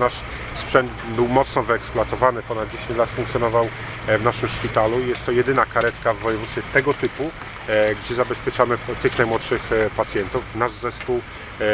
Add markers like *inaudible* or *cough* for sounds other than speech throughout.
nasz sprzęt był mocno wyeksploatowany, ponad 10 lat funkcjonował e, w naszym szpitalu. Jest to jedyna karetka w województwie tego typu, gdzie zabezpieczamy tych najmłodszych e, pacjentów. Nasz zespół e,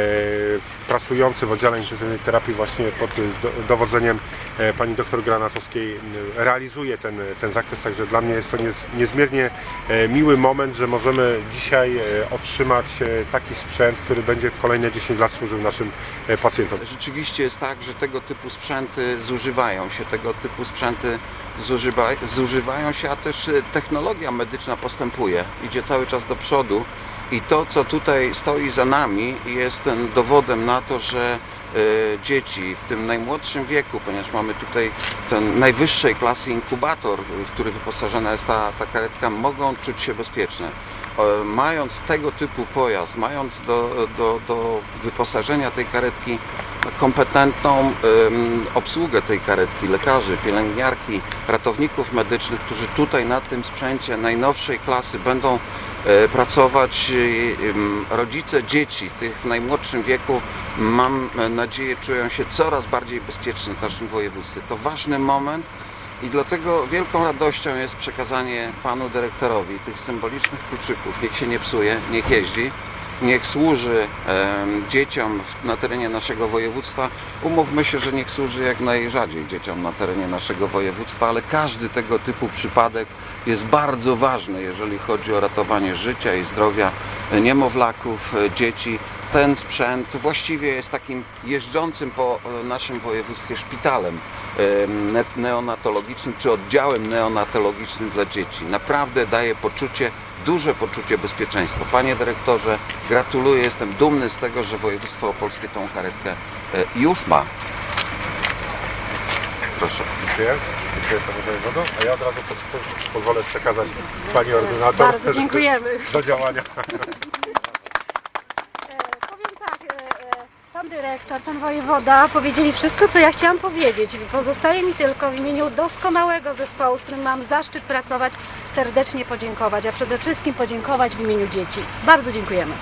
pracujący w oddziale intensywnej terapii właśnie pod e, do, dowodzeniem e, pani doktor Granatowskiej realizuje ten, ten zakres, także dla mnie jest to niez, niezmiernie e, miły moment, że możemy dzisiaj e, otrzymać e, taki sprzęt, który będzie kolejne 10 lat służył naszym e, pacjentom. Rzeczywiście jest tak, że tego typu sprzęty zużywają się, tego typu sprzęty zużywa, zużywają się, a też technologia medyczna postępuje, idzie cały czas do przodu i to, co tutaj stoi za nami jest ten dowodem na to, że y, dzieci w tym najmłodszym wieku, ponieważ mamy tutaj ten najwyższej klasy inkubator, w który wyposażona jest ta, ta karetka, mogą czuć się bezpieczne. E, Mając tego typu pojazd, mając do, do, do wyposażenia tej karetki kompetentną obsługę tej karetki, lekarzy, pielęgniarki, ratowników medycznych, którzy tutaj na tym sprzęcie najnowszej klasy będą e, pracować. Rodzice dzieci tych w najmłodszym wieku, mam nadzieję, czują się coraz bardziej bezpieczni w naszym województwie. To ważny moment i dlatego wielką radością jest przekazanie panu dyrektorowi tych symbolicznych kluczyków. Niech się nie psuje, niech jeździ, niech służy dzieciom na terenie naszego województwa. Umówmy się, że niech służy jak najrzadziej dzieciom na terenie naszego województwa, ale każdy tego typu przypadek jest bardzo ważny, jeżeli chodzi o ratowanie życia i zdrowia niemowlaków, e, dzieci. Ten sprzęt właściwie jest takim jeżdżącym po naszym województwie szpitalem em, ne- neonatologicznym czy oddziałem neonatologicznym dla dzieci. Naprawdę daje poczucie, duże poczucie bezpieczeństwa. Panie dyrektorze, gratuluję, jestem dumny z tego, że województwo opolskie tą karetkę e, już ma. Proszę. Dziękuję. Dziękuję panu wojewodo. A ja od razu poz- pozwolę przekazać pani ordynator Bardzo dziękujemy. do działania. *laughs* dyrektor, pan wojewoda powiedzieli wszystko, co ja chciałam powiedzieć. Pozostaje mi tylko w imieniu doskonałego zespołu, z którym mam zaszczyt pracować, serdecznie podziękować, a przede wszystkim podziękować w imieniu dzieci. Bardzo dziękujemy.